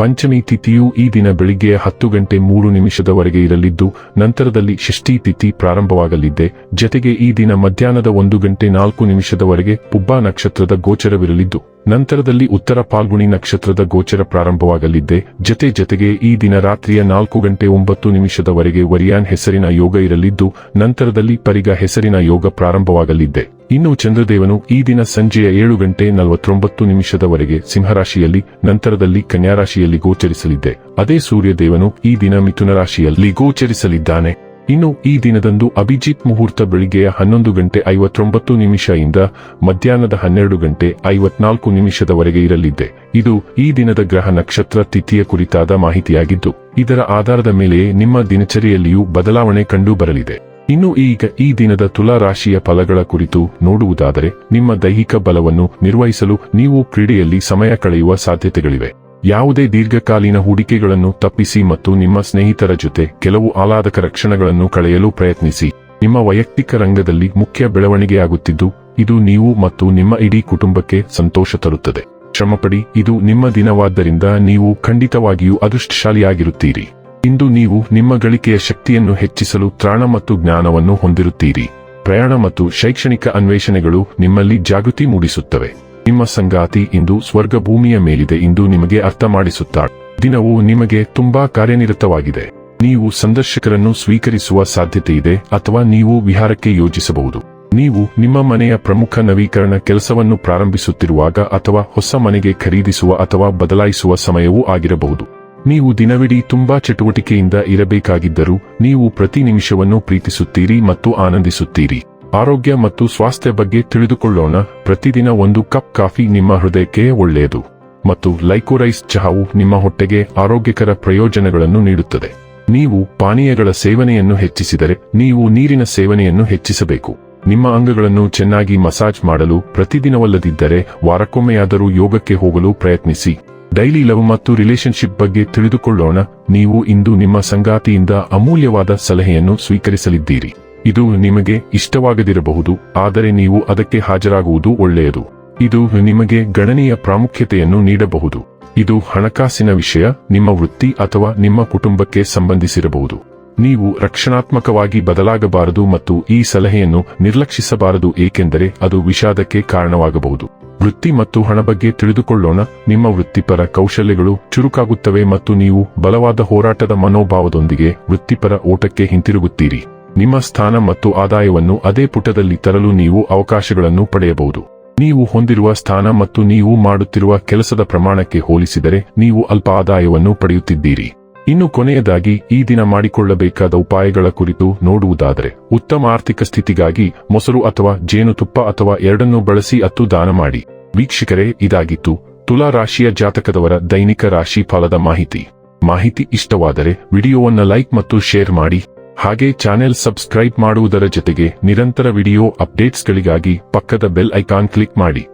ಪಂಚಮಿ ತಿಥಿಯು ಈ ದಿನ ಬೆಳಿಗ್ಗೆ ಹತ್ತು ಗಂಟೆ ಮೂರು ನಿಮಿಷದವರೆಗೆ ಇರಲಿದ್ದು, ನಂತರದಲ್ಲಿ ಷಷ್ಠಿ ತಿಥಿ ಪ್ರಾರಂಭವಾಗಲಿದ್ದೆ. ಜತೆಗೆ ಈ ದಿನ ಮಧ್ಯಾಹ್ನದ ಒಂದು ಗಂಟೆ ನಾಲ್ಕು ನಿಮಿಷದವರೆಗೆ ಪುಬ್ಬ ನಕ್ಷತ್ರದ ಗೋಚರವಿರಲಿದ್ದು, ನಂತರದಲ್ಲಿ ಉತ್ತರ ಪಾಲ್ಗುಣಿ ನಕ್ಷತ್ರದ ಗೋಚರ ಪ್ರಾರಂಭವಾಗಲಿದ್ದೆ. ಜತೆ ಜತೆಗೆ ಈ ದಿನ ರಾತ್ರಿಯ ನಾಲ್ಕು ಗಂಟೆ ಒಂಬತ್ತು ನಿಮಿಷದವರೆಗೆ ವರಿಯಾನ್ ಹೆಸರಿನ ಯೋಗ ಇರಲಿದ್ದು, ನಂತರದಲ್ಲಿ ಪರಿಗ ಹೆಸರಿನ ಯೋಗ ಪ್ರಾರಂಭವಾಗಲಿದ್ದೆ. ಇನ್ನು ಚಂದ್ರದೇವನು ಈ ದಿನ ಸಂಜೆಯ ಏಳು ಗಂಟೆ ನಲವತ್ತೊಂಬತ್ತು ನಿಮಿಷದವರೆಗೆ ಸಿಂಹರಾಶಿಯಲ್ಲಿ, ನಂತರದಲ್ಲಿ ಕನ್ಯಾರಾಶಿಯಲ್ಲಿ ಗೋಚರಿಸಲಿದ್ದೆ. ಅದೇ ಸೂರ್ಯದೇವನು ಈ ದಿನ ಮಿಥುನ ರಾಶಿಯಲ್ಲಿ ಗೋಚರಿಸಲಿದ್ದಾನೆ. ಇನ್ನು ಈ ದಿನದಂದು ಅಭಿಜಿತ್ ಮುಹೂರ್ತ ಬೆಳಿಗ್ಗೆಯ ಹನ್ನೊಂದು ಗಂಟೆ ಐವತ್ತೊಂಬತ್ತು ನಿಮಿಷದಿಂದ ಮಧ್ಯಾಹ್ನದ ಹನ್ನೆರಡು ಗಂಟೆ ಐವತ್ನಾಲ್ಕು ನಿಮಿಷದವರೆಗೆ ಇರಲಿದ್ದೆ. ಇದು ಈ ದಿನದ ಗ್ರಹ ನಕ್ಷತ್ರ ತಿಥಿಯ ಕುರಿತಾದ ಮಾಹಿತಿಯಾಗಿದ್ದು, ಇದರ ಆಧಾರದ ಮೇಲೆಯೇ ನಿಮ್ಮ ದಿನಚರಿಯಲ್ಲಿಯೂ ಬದಲಾವಣೆ ಕಂಡು ಬರಲಿದೆ ಇನ್ನು ಈಗ ಈ ದಿನದ ತುಲಾ ರಾಶಿಯ ಫಲಗಳ ಕುರಿತು ನೋಡುವುದಾದರೆ, ನಿಮ್ಮ ದೈಹಿಕ ಬಲವನ್ನು ನಿರ್ವಹಿಸಲು ನೀವು ಕ್ರೀಡೆಯಲ್ಲಿ ಸಮಯ ಕಳೆಯುವ ಸಾಧ್ಯತೆಗಳಿವೆ. ಯಾವುದೇ ದೀರ್ಘಕಾಲೀನ ಹೂಡಿಕೆಗಳನ್ನು ತಪ್ಪಿಸಿ ಮತ್ತು ನಿಮ್ಮ ಸ್ನೇಹಿತರ ಜೊತೆ ಕೆಲವು ಆಹ್ಲಾದಕರ ಕ್ಷಣಗಳನ್ನು ಕಳೆಯಲು ಪ್ರಯತ್ನಿಸಿ. ನಿಮ್ಮ ವೈಯಕ್ತಿಕ ರಂಗದಲ್ಲಿ ಮುಖ್ಯ ಬೆಳವಣಿಗೆಯಾಗುತ್ತಿದ್ದು, ಇದು ನೀವು ಮತ್ತು ನಿಮ್ಮ ಇಡೀ ಕುಟುಂಬಕ್ಕೆ ಸಂತೋಷ ತರುತ್ತದೆ. ಶ್ರಮಪಡಿ, ಇದು ನಿಮ್ಮ ದಿನವಾದ್ದರಿಂದ ನೀವು ಖಂಡಿತವಾಗಿಯೂ ಅದೃಷ್ಟಶಾಲಿಯಾಗಿರುತ್ತೀರಿ. ಇಂದು ನೀವು ನಿಮ್ಮ ಗಳಿಕೆಯ ಶಕ್ತಿಯನ್ನು ಹೆಚ್ಚಿಸಲು ತ್ರಾಣ ಮತ್ತು ಜ್ಞಾನವನ್ನು ಹೊಂದಿರುತ್ತೀರಿ. ಪ್ರಯಾಣ ಮತ್ತು ಶೈಕ್ಷಣಿಕ ಅನ್ವೇಷಣೆಗಳು ನಿಮ್ಮಲ್ಲಿ ಜಾಗೃತಿ ಮೂಡಿಸುತ್ತವೆ. ನಿಮ್ಮ ಸಂಗಾತಿ ಇಂದು ಸ್ವರ್ಗ ಭೂಮಿಯ ಮೇಲಿದೆ ಎಂದು ನಿಮಗೆ ಅರ್ಥ ಮಾಡಿಸುತ್ತಾಳೆ ದಿನವು ನಿಮಗೆ ತುಂಬಾ ಕಾರ್ಯನಿರತವಾಗಿದೆ. ನೀವು ಸಂದರ್ಶಕರನ್ನು ಸ್ವೀಕರಿಸುವ ಸಾಧ್ಯತೆಯಿದೆ ಅಥವಾ ನೀವು ವಿಹಾರಕ್ಕೆ ಯೋಜಿಸಬಹುದು. ನೀವು ನಿಮ್ಮ ಮನೆಯ ಪ್ರಮುಖ ನವೀಕರಣ ಕೆಲಸವನ್ನು ಪ್ರಾರಂಭಿಸುತ್ತಿರುವಾಗ ಅಥವಾ ಹೊಸ ಮನೆಗೆ ಖರೀದಿಸುವ ಅಥವಾ ಬದಲಾಯಿಸುವ ಸಮಯವೂ ಆಗಿರಬಹುದು. ನೀವು ದಿನವಿಡೀ ತುಂಬಾ ಚಟುವಟಿಕೆಯಿಂದ ಇರಬೇಕಾಗಿದ್ದರೂ ನೀವು ಪ್ರತಿ ನಿಮಿಷವನ್ನು ಪ್ರೀತಿಸುತ್ತೀರಿ ಮತ್ತು ಆನಂದಿಸುತ್ತೀರಿ. ಆರೋಗ್ಯ ಮತ್ತು ಸ್ವಾಸ್ಥ್ಯ ಬಗ್ಗೆ ತಿಳಿದುಕೊಳ್ಳೋಣ. ಪ್ರತಿದಿನ ಒಂದು ಕಪ್ ಕಾಫಿ ನಿಮ್ಮ ಹೃದಯಕ್ಕೆ ಒಳ್ಳೆಯದು ಮತ್ತು ಲೈಕೋರೈಸ್ ಚಹಾವು ನಿಮ್ಮ ಹೊಟ್ಟೆಗೆ ಆರೋಗ್ಯಕರ ಪ್ರಯೋಜನಗಳನ್ನು ನೀಡುತ್ತದೆ. ನೀವು ಪಾನೀಯಗಳ ಸೇವನೆಯನ್ನು ಹೆಚ್ಚಿಸಿದರೆ ನೀವು ನೀರಿನ ಸೇವನೆಯನ್ನು ಹೆಚ್ಚಿಸಬೇಕು. ನಿಮ್ಮ ಅಂಗಗಳನ್ನು ಚೆನ್ನಾಗಿ ಮಸಾಜ್ ಮಾಡಲು ಪ್ರತಿದಿನವಲ್ಲದಿದ್ದರೆ ವಾರಕ್ಕೊಮ್ಮೆಯಾದರೂ ಯೋಗಕ್ಕೆ ಹೋಗಲು ಪ್ರಯತ್ನಿಸಿ. ಡೈಲಿ ಲವ್ ಮತ್ತು ರಿಲೇಶನ್ಶಿಪ್ ಬಗ್ಗೆ ತಿಳಿದುಕೊಳ್ಳೋಣ. ನೀವು ಇಂದು ನಿಮ್ಮ ಸಂಗಾತಿಯಿಂದ ಅಮೂಲ್ಯವಾದ ಸಲಹೆಯನ್ನು ಸ್ವೀಕರಿಸಲಿದ್ದೀರಿ. ಇದು ನಿಮಗೆ ಇಷ್ಟವಾಗದಿರಬಹುದು, ಆದರೆ ನೀವು ಅದಕ್ಕೆ ಹಾಜರಾಗುವುದು ಒಳ್ಳೆಯದು. ಇದು ನಿಮಗೆ ಗಣನೀಯ ಪ್ರಾಮುಖ್ಯತೆಯನ್ನು ನೀಡಬಹುದು. ಇದು ಹಣಕಾಸಿನ ವಿಷಯ, ನಿಮ್ಮ ವೃತ್ತಿ ಅಥವಾ ನಿಮ್ಮ ಕುಟುಂಬಕ್ಕೆ ಸಂಬಂಧಿಸಿರಬಹುದು. ನೀವು ರಕ್ಷಣಾತ್ಮಕವಾಗಿ ಬದಲಾಗಬಾರದು ಮತ್ತು ಈ ಸಲಹೆಯನ್ನು ನಿರ್ಲಕ್ಷಿಸಬಾರದು, ಏಕೆಂದರೆ ಅದು ವಿಷಾದಕ್ಕೆ ಕಾರಣವಾಗಬಹುದು. ವೃತ್ತಿ ಮತ್ತು ಹಣ ಬಗ್ಗೆ ತಿಳಿದುಕೊಳ್ಳೋಣ. ನಿಮ್ಮ ವೃತ್ತಿಪರ ಕೌಶಲ್ಯಗಳು ಚುರುಕಾಗುತ್ತವೆ ಮತ್ತು ನೀವು ಬಲವಾದ ಹೋರಾಟದ ಮನೋಭಾವದೊಂದಿಗೆ ವೃತ್ತಿಪರ ಓಟಕ್ಕೆ ಹಿಂತಿರುಗುತ್ತೀರಿ. ನಿಮ್ಮ ಸ್ಥಾನ ಮತ್ತು ಆದಾಯವನ್ನು ಅದೇ ಪುಟದಲ್ಲಿ ತರಲು ನೀವು ಅವಕಾಶಗಳನ್ನು ಪಡೆಯಬಹುದು. ನೀವು ಹೊಂದಿರುವ ಸ್ಥಾನ ಮತ್ತು ನೀವು ಮಾಡುತ್ತಿರುವ ಕೆಲಸದ ಪ್ರಮಾಣಕ್ಕೆ ಹೋಲಿಸಿದರೆ ನೀವು ಅಲ್ಪ ಆದಾಯವನ್ನು ಪಡೆಯುತ್ತಿದ್ದೀರಿ. ಇನ್ನು ಕೊನೆಯದಾಗಿ ಈ ದಿನ ಮಾಡಿಕೊಳ್ಳಬೇಕಾದ ಉಪಾಯಗಳ ಕುರಿತು ನೋಡುವುದಾದರೆ, ಉತ್ತಮ ಆರ್ಥಿಕ ಸ್ಥಿತಿಗಾಗಿ ಮೊಸರು ಅಥವಾ ಜೇನುತುಪ್ಪ ಅಥವಾ ಎರಡನ್ನೂ ಬಳಸಿ ಅತ್ತು ದಾನ ಮಾಡಿ. ವೀಕ್ಷಕರೇ, ಇದಾಗಿತ್ತು ತುಲಾ ರಾಶಿಯ ಜಾತಕದವರ ದೈನಿಕ ರಾಶಿ ಫಲದ ಮಾಹಿತಿ. ಮಾಹಿತಿ ಇಷ್ಟವಾದರೆ ವಿಡಿಯೋವನ್ನ ಲೈಕ್ ಮತ್ತು ಶೇರ್ ಮಾಡಿ. ಹಾಗೆ ಚಾನೆಲ್ ಸಬ್ಸ್ಕ್ರೈಬ್ ಮಾಡುವುದರ ಜೊತೆಗೆ ನಿರಂತರ ವಿಡಿಯೋ ಅಪ್ಡೇಟ್ಸ್ಗಳಿಗಾಗಿ ಪಕ್ಕದ ಬೆಲ್ ಐಕಾನ್ ಕ್ಲಿಕ್ ಮಾಡಿ.